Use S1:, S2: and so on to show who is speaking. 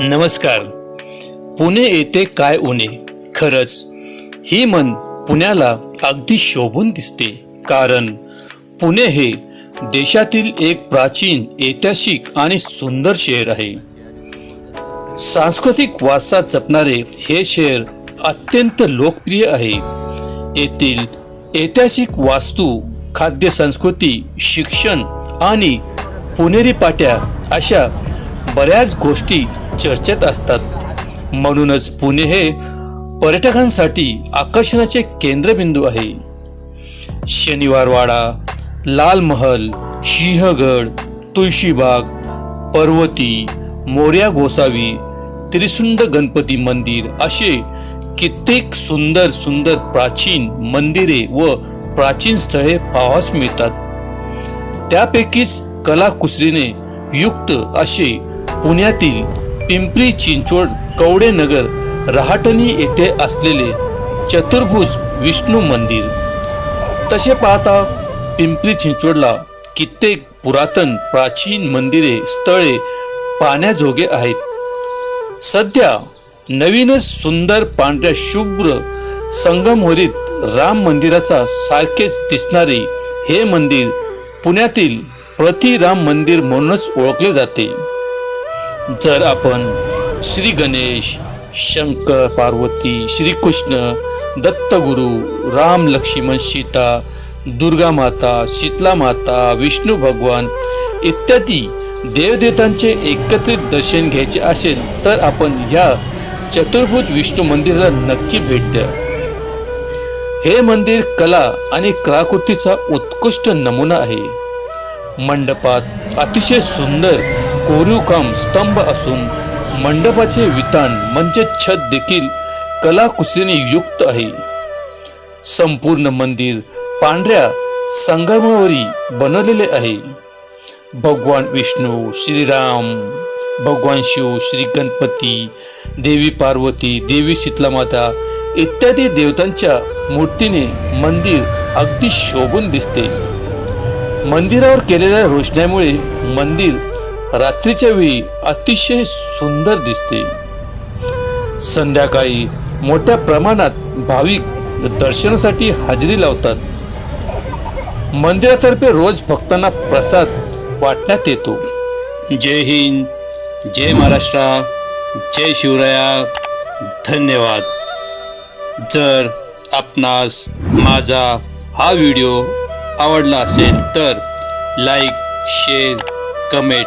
S1: नमस्कार. पुणे येथे काय उणे खरंच ही मन पुण्याला अगदी शोभून दिसते. कारण पुणे हे देशातील एक प्राचीन ऐतिहासिक आणि सुंदर शहर आहे. सांस्कृतिक वारसा जपणारे हे शहर अत्यंत लोकप्रिय आहे. येथील ऐतिहासिक वास्तू खाद्य संस्कृती शिक्षण आणि पुणेरी पाट्या अशा बऱ्याच गोष्टी चर्चेत असतात. म्हणूनच पुणे हे पर्यटकांसाठी आकर्षणाचे केंद्रबिंदू आहे. शनिवारवाडा लाल महल सिंहगड तुळशीबाग पर्वती मोर्या गोसावी त्रिसुंड गणपती मंदिर असे कित्येक सुंदर सुंदर प्राचीन मंदिरे व प्राचीन स्थळे पाहावयास मिळतात. त्यापैकीच कलाकुसरीने युक्त असे पुण्यातील पिंपरी चिंचवड कवडेनगर रहाटणी येथे असलेले चतुर्भुज विष्णू मंदिर. तसे पाहता पिंपरी चिंचवडला कित्येक पुरातन प्राचीन मंदिरे स्थळे पाहण्याजोगे आहेत. सध्या नवीनच सुंदर पांढऱ्या शुभ्र संगमहोरीत राम मंदिराचा सारखेच दिसणारे हे मंदिर पुण्यातील प्रतिराम मंदिर म्हणूनच ओळखले जाते. जर आपण श्री गणेश शंकर पार्वती श्रीकृष्ण दत्तगुरु राम लक्ष्मण सीता दुर्गा माता शीतला माता विष्णू भगवान इत्यादी देवदेवतांचे एकत्रित दर्शन घ्यायचे असेल तर आपण या चतुर्भुज विष्णू मंदिराला नक्की भेट द्या. हे मंदिर कला आणि कलाकृतीचा उत्कृष्ट नमुना आहे. मंडपात अतिशय सुंदर कोरीवकाम स्तंभ असून मंडपाचे वितान म्हणजे छत देखील कलाकुसरीने युक्त आहे. संपूर्ण मंदिर पांढऱ्या संगमावरी बनवलेले आहे. भगवान विष्णू श्रीराम भगवान शिव श्री गणपती देवी पार्वती देवी शीतलामाता इत्यादी देवतांच्या मूर्तीने मंदिर अगदी शोभून दिसते. मंदिरावर केलेल्या रोषणामुळे मंदिर रात्रीच्या वेळी अतिशय सुंदर दिसते. संध्याकाळी मोठ्या प्रमाणात भाविक दर्शनासाठी हजेरी लावतात. मंदिरातर्फे रोज भक्तांना प्रसाद वाटण्यात येतो. जय हिंद जय महाराष्ट्र जय शिवराया. धन्यवाद. जर आपणास माझा हा व्हिडिओ आवडला असेल तर लाईक शेअर कमेंट